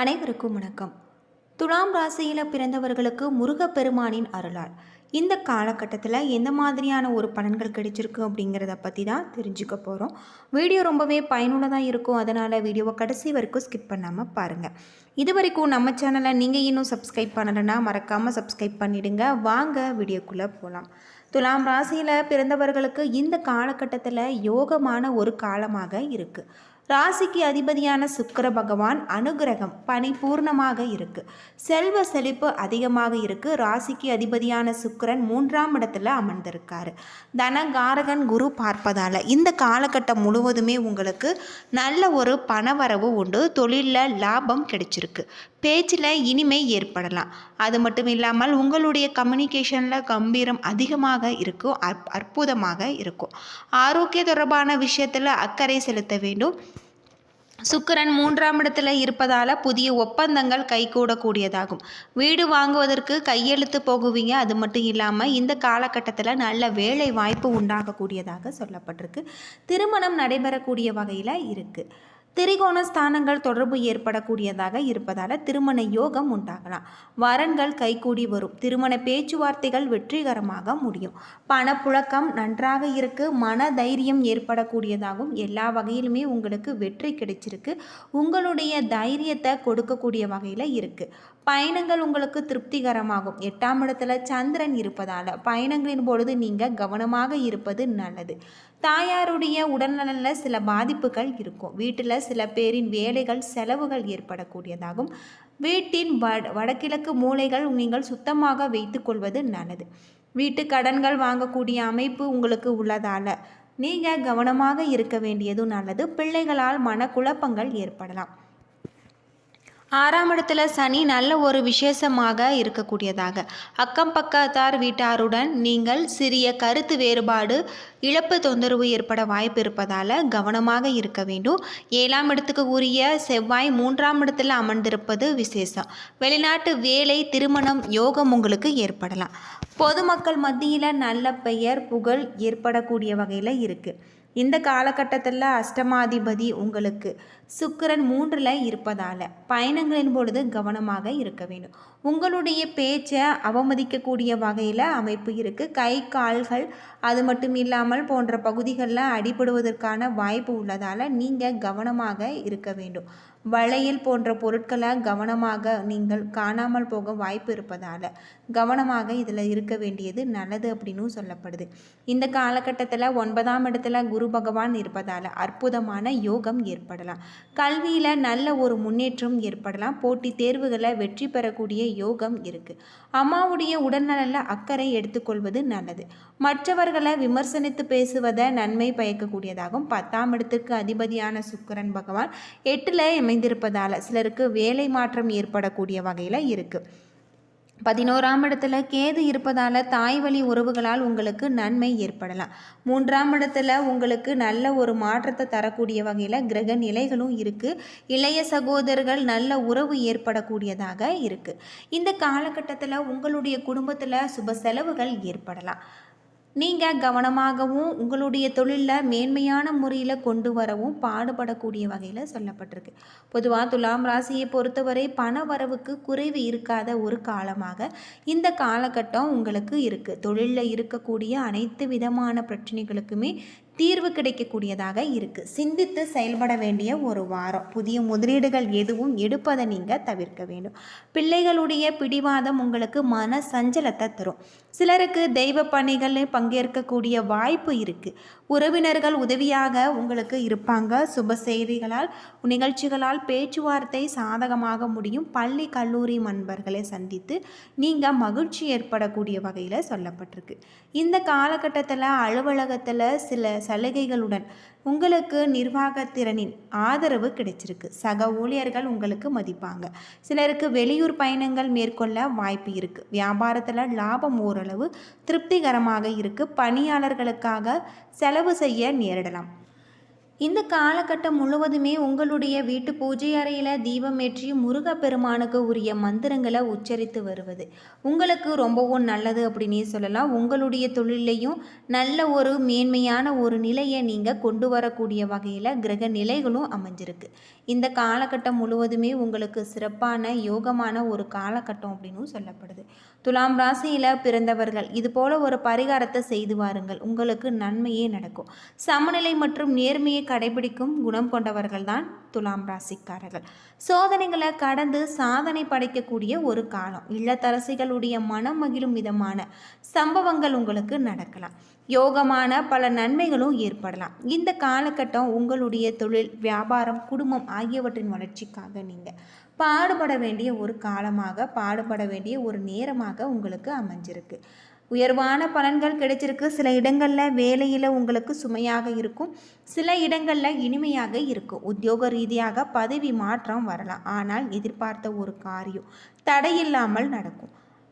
அனைவருக்கும் வணக்கம். துலாம் ராசியில் பிறந்தவர்களுக்கு முருகப்பெருமானின் அருளால் இந்த காலகட்டத்தில் எந்த மாதிரியான ஒரு பலன்கள் கிடைச்சிருக்கு அப்படிங்கிறத பற்றி தான் தெரிஞ்சுக்க போகிறோம் வீடியோ ரொம்பவே பயனுள்ளதாக இருக்கும். அதனால் வீடியோவை கடைசி வரைக்கும் ஸ்கிப் பண்ணாமல் பாருங்கள் இது வரைக்கும் நம்ம சேனலை நீங்கள் இன்னும் சப்ஸ்கிரைப் பண்ணலைன்னா மறக்காமல் சப்ஸ்கிரைப் பண்ணிவிடுங்க வாங்க வீடியோக்குள்ளே போகலாம் துலாம் ராசியில் பிறந்தவர்களுக்கு இந்த காலகட்டத்தில் யோகமான ஒரு காலமாக இருக்குது ராசிக்கு அதிபதியான சுக்கர பகவான் அனுகிரகம் பணிபூர்ணமாக இருக்கு. செல்வ செழிப்பு அதிகமாக இருக்கு. ராசிக்கு அதிபதியான சுக்கரன் மூன்றாம் இடத்துல அமர்ந்திருக்காரு. தனகாரகன் குரு பார்ப்பதால இந்த காலகட்டம் முழுவதுமே உங்களுக்கு நல்ல ஒரு பணவரவு உண்டு. தொழிலில் லாபம் கிடைச்சிருக்கு. பேச்சில் இனிமை ஏற்படலாம். அது மட்டும் இல்லாமல் உங்களுடைய கம்யூனிகேஷனில் கம்பீரம் அதிகமாக இருக்கும் அற் அற்புதமாக இருக்கும். ஆரோக்கிய தொடர்பான விஷயத்தில் அக்கறை செலுத்த வேண்டும். சுக்கிரன் மூன்றாம் இடத்துல இருப்பதால் புதிய ஒப்பந்தங்கள் கைகூடக்கூடியதாகும். வீடு வாங்குவதற்கு கையெழுத்து போகுவீங்க. அது மட்டும் இல்லாமல் இந்த காலகட்டத்தில் நல்ல வேலை வாய்ப்பு உண்டாகக்கூடியதாக சொல்லப்பட்டிருக்கு. திருமணம் நடைபெறக்கூடிய வகையில் இருக்குது திரிகோண ஸ்தானங்கள் தொடர்பு ஏற்படக்கூடியதாக இருப்பதால் திருமண யோகம் உண்டாகலாம். வரன்கள் கைகூடி வரும். திருமண பேச்சுவார்த்தைகள் வெற்றிகரமாக முடியும். பணப்புழக்கம் நன்றாக இருக்கு. மன தைரியம் ஏற்படக்கூடியதாகவும் எல்லா வகையிலுமே உங்களுக்கு வெற்றி கிடைச்சிருக்கு. உங்களுடைய தைரியத்தை கொடுக்கக்கூடிய வகையில் இருக்குது பயணங்கள் உங்களுக்கு திருப்திகரமாகும். எட்டாம் இடத்துல சந்திரன் இருப்பதால் பயணங்களின் பொழுது நீங்கள் கவனமாக இருப்பது நல்லது. தாயாருடைய உடல்நலனில் சில பாதிப்புகள் இருக்கும். வீட்டில் சில பேரின் வேலைகள் செலவுகள் ஏற்படக்கூடியதாகும். வீட்டின் வட வடகிழக்கு மூலைகள் நீங்கள் சுத்தமாக வைத்துக்கொள்வது நல்லது. வீட்டு கடன்கள் வாங்கக்கூடிய அமைப்பு உங்களுக்கு உள்ளதால் நீங்கள் கவனமாக இருக்க வேண்டியதும் நல்லது. பிள்ளைகளால் மனக்குழப்பங்கள் ஏற்படலாம். ஆறாம் இடத்துல சனி நல்ல ஒரு விசேஷமாக இருக்கக்கூடியதாக. அக்கம் பக்கத்தார் வீட்டாருடன் நீங்கள் சிறிய கருத்து வேறுபாடு இழப்பு தொந்தரவு ஏற்பட வாய்ப்பு இருப்பதால் கவனமாக இருக்க வேண்டும். ஏழாம் இடத்துக்கு உரிய செவ்வாய் மூன்றாம் இடத்துல அமர்ந்திருப்பது விசேஷம். வெளிநாட்டு வேலை திருமணம் யோகம் உங்களுக்கு ஏற்படலாம். பொதுமக்கள் மத்தியில் நல்ல பெயர் புகழ் ஏற்படக்கூடிய வகையில் இருக்குது இந்த காலகட்டத்தில் அஷ்டமாதிபதி உங்களுக்கு சுக்கிரன் மூன்றில் இருப்பதால் பயணங்களின் பொழுது கவனமாக இருக்க வேண்டும். உங்களுடைய பேச்சை அவமதிக்கக்கூடிய வகையில் அமைப்பு இருக்குது கை கால்கள் அது மட்டும் இல்லாமல் போன்ற பகுதிகளில் அடிபடுவதற்கான வாய்ப்பு உள்ளதால் நீங்கள் கவனமாக இருக்க வேண்டும். வளையல் போன்ற பொருட்களை கவனமாக நீங்கள் காணாமல் போக வாய்ப்பு இருப்பதால் கவனமாக இதில் இருக்க வேண்டியது நல்லது அப்படின்னும் சொல்லப்படுது. இந்த காலகட்டத்தில் ஒன்பதாம் இடத்துல குரு பகவான் இருப்பதால் அற்புதமான யோகம் ஏற்படலாம். கல்வியில் நல்ல ஒரு முன்னேற்றம் ஏற்படலாம். போட்டித் தேர்வுகளை வெற்றி பெறக்கூடிய யோகம் இருக்குது அம்மாவுடைய உடல்நலில் அக்கறை எடுத்துக்கொள்வது நல்லது. மற்றவர்களை விமர்சனித்து பேசுவதை நன்மை பயக்கக்கூடியதாகும். பத்தாம் இடத்துக்கு அதிபதியான சுக்கரன் பகவான் எட்டில் அமைந்திருப்பதால் சிலருக்கு வேலை மாற்றம் ஏற்படக்கூடிய வகையில் இருக்குது பதினோராம் இடத்துல கேது இருப்பதால் தாய் வழி உறவுகளால் உங்களுக்கு நன்மை ஏற்படலாம். மூன்றாம் இடத்துல உங்களுக்கு நல்ல ஒரு மாற்றத்தை தரக்கூடிய வகையில் கிரக நிலைகளும் இருக்குது இளைய சகோதரர்கள் நல்ல உறவு ஏற்படக்கூடியதாக இருக்குது இந்த காலகட்டத்தில் உங்களுடைய குடும்பத்தில் சுப செலவுகள் ஏற்படலாம். நீங்கள் கவனமாகவும் உங்களுடைய தொழிலில் மேன்மையான முறையில் கொண்டு வரவும் பாடுபடக்கூடிய வகையில் சொல்லப்பட்டிருக்கு. பொதுவாக துலாம் ராசியை பொறுத்தவரை பண வரவுக்கு குறைவு இருக்காத ஒரு காலமாக இந்த காலகட்டம் உங்களுக்கு இருக்குது தொழிலில் இருக்கக்கூடிய அனைத்து விதமான பிரச்சனைகளுக்குமே தீர்வு கிடைக்கக்கூடியதாக இருக்குது சிந்தித்து செயல்பட வேண்டிய ஒரு வாரம். புதிய முதலீடுகள் எதுவும் எடுப்பதை நீங்கள் தவிர்க்க வேண்டும். பிள்ளைகளுடைய பிடிவாதம் உங்களுக்கு மன சஞ்சலத்தை தரும். சிலருக்கு தெய்வ பணிகளில் பங்கேற்கக்கூடிய வாய்ப்பு இருக்குது உறவினர்கள் உதவியாக உங்களுக்கு இருப்பாங்க. சுப செய்திகளால் நிகழ்ச்சிகளால் பேச்சுவார்த்தை சாதகமாக முடியும். பள்ளி கல்லூரி நண்பர்களை சந்தித்து நீங்கள் மகிழ்ச்சி ஏற்படக்கூடிய வகையில் சொல்லப்பட்டிருக்கு. இந்த காலகட்டத்தில் அலுவலகத்தில் சில சலுகைகளுடன் உங்களுக்கு நிர்வாகத்திறனின் ஆதரவு கிடைச்சிருக்கு. சக ஊழியர்கள் உங்களுக்கு மதிப்பாங்க. சிலருக்கு வெளியூர் பயணங்கள் மேற்கொள்ள வாய்ப்பு இருக்குது வியாபாரத்தில் லாபம் ஓரளவு திருப்திகரமாக இருக்குது பணியாளர்களுக்காக செலவு செய்ய நேரிடலாம். இந்த காலகட்டம் முழுவதுமே உங்களுடைய வீட்டு பூஜை அறையில் தீபம் ஏற்றி முருகப்பெருமானுக்கு உரிய மந்திரங்களை உச்சரித்து வருவது. உங்களுக்கு ரொம்பவும் நல்லது அப்படின்னே சொல்லலாம். உங்களுடைய தொழிலையும் நல்ல ஒரு மேன்மையான ஒரு நிலையை நீங்கள் கொண்டு வரக்கூடிய வகையில் கிரக நிலைகளும் அமைஞ்சிருக்கு. இந்த காலகட்டம் முழுவதுமே உங்களுக்கு சிறப்பான யோகமான ஒரு காலகட்டம் அப்படின்னும் சொல்லப்படுது. துலாம் ராசியில் பிறந்தவர்கள் இது போல ஒரு பரிகாரத்தை செய்து வாருங்கள். உங்களுக்கு நன்மையே நடக்கும். சமநிலை மற்றும் நேர்மையை கடைபிடிக்கும் குணம் கொண்டவர்கள் தான் துலாம் ராசிக்காரர்கள். சோதனைகளை கடந்து சாதனை படைக்கக்கூடிய ஒரு காலம். இல்லத்தரசிகளுடைய மனம் மகிழும் விதமான சம்பவங்கள் உங்களுக்கு நடக்கலாம். யோகமான பல நன்மைகளும் ஏற்படலாம். இந்த காலகட்டம் உங்களுடைய தொழில் வியாபாரம் குடும்பம் ஆகியவற்றின் வளர்ச்சிக்காக நீங்கள் பாடுபட வேண்டிய ஒரு காலமாக பாடுபட வேண்டிய ஒரு நேரமாக உங்களுக்கு அமைஞ்சிருக்கு. உயர்வான பலன்கள் கிடைச்சிருக்கு. சில இடங்களில் வேலையில் உங்களுக்கு சுமையாக இருக்கும். சில இடங்களில் இனிமையாக இருக்கும். உத்தியோக ரீதியாக பதவி மாற்றம் வரலாம். ஆனால் எதிர்பார்த்த ஒரு காரியம் தடையில்லாமல் நடக்கும்.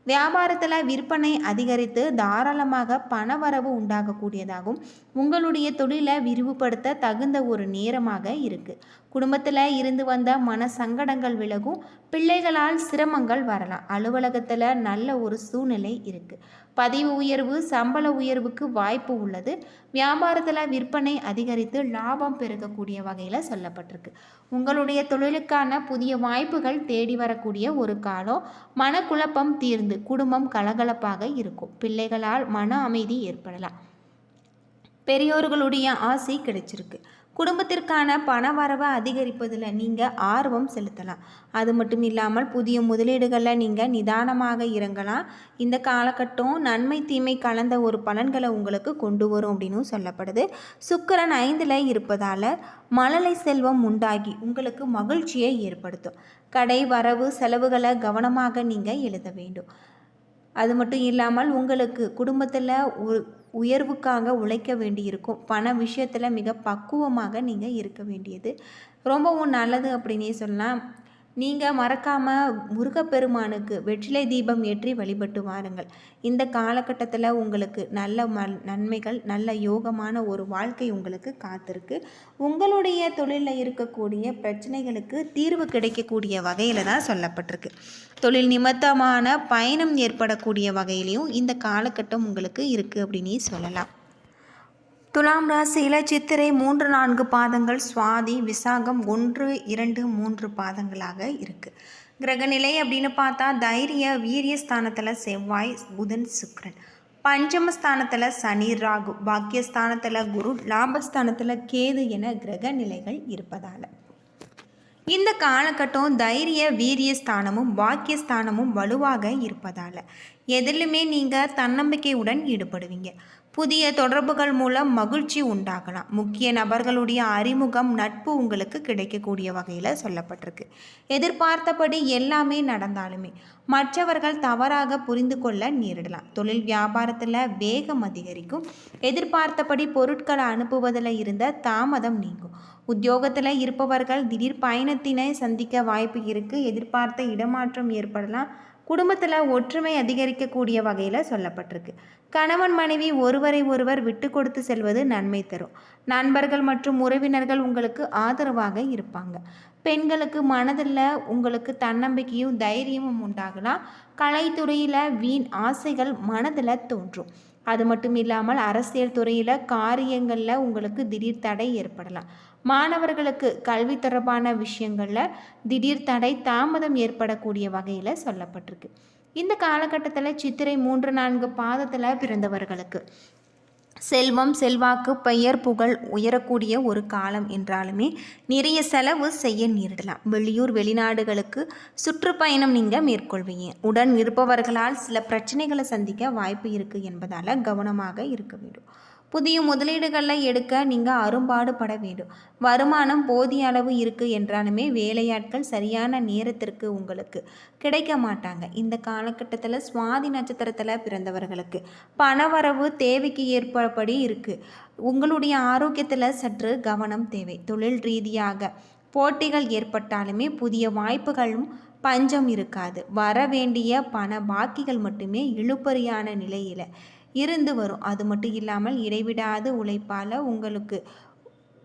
வியாபாரத்தில் விற்பனை அதிகரித்து தாராளமாக பணவரவு உண்டாகக்கூடியதாகும். உங்களுடைய தொழிலை விரிவுபடுத்த தகுந்த ஒரு நேரமாக இருக்குது குடும்பத்தில் இருந்து வந்த மன சங்கடங்கள் விலகும் பிள்ளைகளால் சிரமங்கள் வரலாம். அலுவலகத்தில் நல்ல ஒரு சூழ்நிலை இருக்குது பதிவு உயர்வு சம்பள உயர்வுக்கு வாய்ப்பு உள்ளது. வியாபாரத்தில் விற்பனை அதிகரித்து லாபம் பெருகக்கூடிய வகையில் சொல்லப்பட்டிருக்கு. உங்களுடைய தொழிலுக்கான புதிய வாய்ப்புகள் தேடி வரக்கூடிய ஒரு காலம். மனக்குழப்பம் தீர்ந்து குடும்பம் கலகலப்பாக இருக்கும். பிள்ளைகளால் மன அமைதி ஏற்படலாம். பெரியோர்களுடைய ஆசை கிடைச்சிருக்கு. குடும்பத்திற்கான பண வரவை அதிகரிப்பதில் நீங்கள் ஆர்வம் செலுத்தலாம். அது மட்டும் இல்லாமல் புதிய முதலீடுகளில் நீங்கள் நிதானமாக இறங்கலாம். இந்த காலகட்டம் நன்மை தீமை கலந்த ஒரு பலன்களை உங்களுக்கு கொண்டு வரும் அப்படின்னு சொல்லப்படுது. சுக்கரன் ஐந்தில் இருப்பதால் மழலை செல்வம் உண்டாகி உங்களுக்கு மகிழ்ச்சியை ஏற்படுத்தும். கடை வரவு செலவுகளை கவனமாக நீங்கள் எழுத வேண்டும். அது மட்டும் இல்லாமல் உங்களுக்கு குடும்பத்தில் ஒரு உயர்வுக்காக உழைக்க வேண்டியிருக்கும். பண விஷயத்தில் மிக பக்குவமாக நீங்கள் இருக்க வேண்டியது. ரொம்பவும் நல்லது அப்படின்னே சொல்லலாம். நீங்கள் மறக்காமல் முருகப்பெருமானுக்கு வெற்றிலை தீபம் ஏற்றி வழிபட்டு வாருங்கள். இந்த காலகட்டத்தில் உங்களுக்கு நல்ல ம நன்மைகள் நல்ல யோகமான ஒரு வாழ்க்கை உங்களுக்கு காத்திருக்கு. உங்களுடைய தொழிலில் இருக்கக்கூடிய பிரச்சனைகளுக்கு தீர்வு கிடைக்கக்கூடிய வகையில் தான் சொல்லப்பட்டிருக்கு. தொழில் நிமித்தமான பயணம் ஏற்படக்கூடிய வகையிலையும் இந்த காலகட்டம் உங்களுக்கு இருக்குது அப்படின்னு சொல்லலாம். துலாம் ராசியில் சித்திரை மூன்று நான்கு பாதங்கள் சுவாதி விசாகம் ஒன்று இரண்டு மூன்று பாதங்களாக இருக்குது கிரகநிலை அப்படின்னு பார்த்தா தைரிய வீரிய ஸ்தானத்தில் செவ்வாய் புதன் சுக்ரன் பஞ்சமஸ்தானத்தில் சனி ராகு. பாக்கியஸ்தானத்தில் குரு லாபஸ்தானத்தில் கேது என கிரக நிலைகள் இருப்பதால். இந்த காலகட்டம் தைரிய வீரிய ஸ்தானமும் பாக்கியஸ்தானமும் வலுவாக இருப்பதால் எதிலுமே நீங்கள் தன்னம்பிக்கையுடன் ஈடுபடுவீங்க. புதிய தொடர்புகள் மூலம் மகிழ்ச்சி உண்டாகலாம். முக்கிய நபர்களுடைய அறிமுகம் நட்பு உங்களுக்கு கிடைக்கக்கூடிய வகையில் சொல்லப்பட்டிருக்கு. எதிர்பார்த்தபடி எல்லாமே நடந்தாலுமே மற்றவர்கள் தவறாக புரிந்து கொள்ள நேரிடலாம். தொழில் வியாபாரத்தில் வேகம் அதிகரிக்கும். எதிர்பார்த்தபடி பொருட்களை அனுப்புவதில் இருந்த தாமதம் நீங்கும். உத்தியோகத்தில் இருப்பவர்கள் திடீர் பயணத்தினை சந்திக்க வாய்ப்பு இருக்குது எதிர்பார்த்த இடமாற்றம் ஏற்படலாம். குடும்பத்தில் ஒற்றுமை அதிகரிக்கக்கூடிய வகையில் சொல்லப்பட்டிருக்கு. கணவன் மனைவி ஒருவரை ஒருவர் விட்டு கொடுத்து செல்வது நன்மை தரும். நண்பர்கள் மற்றும் உறவினர்கள் உங்களுக்கு ஆதரவாக இருப்பாங்க. பெண்களுக்கு மனதில் உங்களுக்கு தன்னம்பிக்கையும் தைரியமும் உண்டாகலாம். கலைத்துறையில் வீண் ஆசைகள் மனதில் தோன்றும். அது மட்டும் இல்லாமல் அரசியல் துறையில் காரியங்களில் உங்களுக்கு திடீர் தடை ஏற்படலாம். மாணவர்களுக்கு கல்வி தொடர்பான விஷயங்களில் திடீர் தடை தாமதம் ஏற்படக்கூடிய வகையில் சொல்லப்பட்டிருக்கு. இந்த காலகட்டத்தில் சித்திரை மூன்று நான்கு பாதத்தில் பிறந்தவர்களுக்கு செல்வம் செல்வாக்கு பெயர் புகழ் உயரக்கூடிய ஒரு காலம் என்றாலுமே நிறைய செலவு செய்ய நேரிடலாம். வெளியூர் வெளிநாடுகளுக்கு சுற்றுப்பயணம் நீங்கள் மேற்கொள்வீங்க. உடன் இருப்பவர்களால் சில பிரச்சனைகளை சந்திக்க வாய்ப்பு இருக்குது என்பதால் கவனமாக இருக்க வேண்டும். புதிய முதலீடுகளை எடுக்க நீங்கள் அரும்பாடுபட வேண்டும். வருமானம் போதிய அளவு இருக்குது என்றாலுமே வேலையாட்கள் சரியான நேரத்திற்கு உங்களுக்கு கிடைக்க மாட்டாங்க. இந்த காலகட்டத்தில் சுவாதி நட்சத்திரத்தில் பிறந்தவர்களுக்கு பணவரவு தேவைக்கு ஏற்பபடி இருக்குது உங்களுடைய ஆரோக்கியத்தில் சற்று கவனம் தேவை. தொழில் ரீதியாக போட்டிகள் ஏற்பட்டாலுமே புதிய வாய்ப்புகளும் பஞ்சம் இருக்காது. வர வேண்டிய பண பாக்கிகள் மட்டுமே இழுப்பறியான நிலையில் இருந்து வரும். அது மட்டும் இல்லாமல் இடைவிடாது உழைப்பால் உங்களுக்கு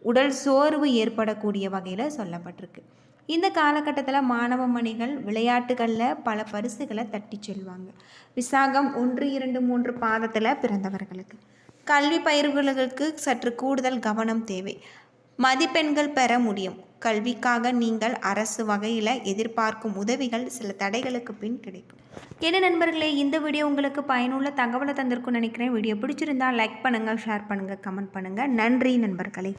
உடல் சோர்வு ஏற்படக்கூடிய வகையில் சொல்லப்பட்டிருக்கு. இந்த காலகட்டத்தில் மாணவ மணிகள் விளையாட்டுகளில் பல பரிசுகளை தட்டி செல்வாங்க. விசாகம் ஒன்று இரண்டு மூன்று பாதத்தில் பிறந்தவர்களுக்கு. கல்வி பயிர்களுக்கு சற்று கூடுதல் கவனம் தேவை. மதிப்பெண்கள் பெற முடியும். கல்விக்காக நீங்கள் அரசு வகையில் எதிர்பார்க்கும் உதவிகள் சில தடைகளுக்கு பின் கிடைக்கும். என்ன நண்பர்களே இந்த வீடியோ உங்களுக்கு பயனுள்ள தகவலை தந்திருக்கும்னு நினைக்கிறேன். வீடியோ பிடிச்சிருந்தா லைக் பண்ணுங்கள் ஷேர் பண்ணுங்கள் கமெண்ட் பண்ணுங்கள் நன்றி நண்பர்களே.